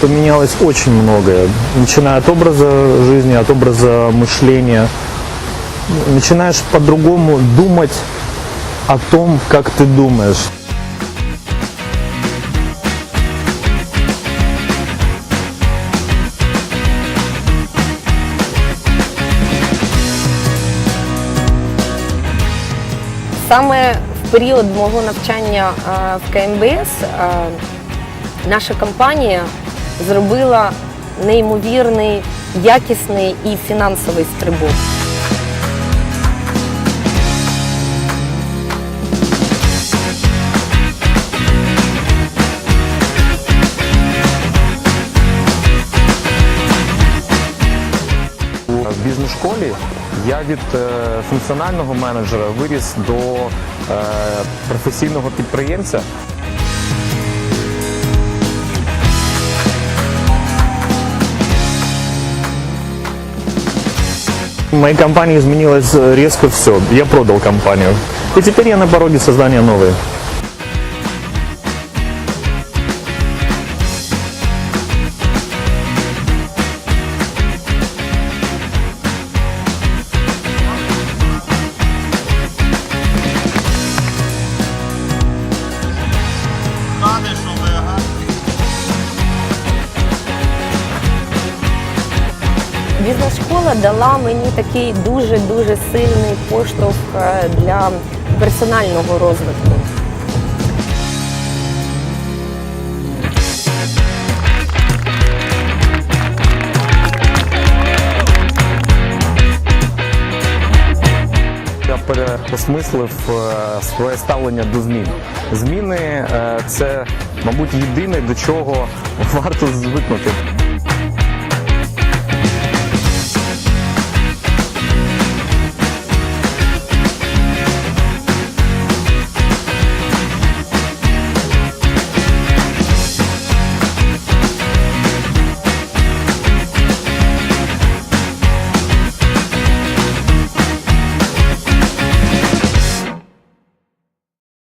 поменялось очень многое. Начиная от образа жизни, от образа мышления. Начинаешь по-другому думать о том, как ты думаешь. Саме в період мого навчання е, в КМБС е, наша компанія зробила неймовірний, якісний і фінансовий стрибок. В бізнес-школі я від е, функціонального менеджера виріс до е, професійного підприємця. В моей компании изменилось э, резко все. Я продал компанию. И теперь я на пороге создания новой. Бізнес-школа дала мені такий дуже-дуже сильний поштовх е, для персонального розвитку. Я переосмислив е, своє ставлення до змін. Зміни е, це, мабуть, єдине, до чого варто звикнути.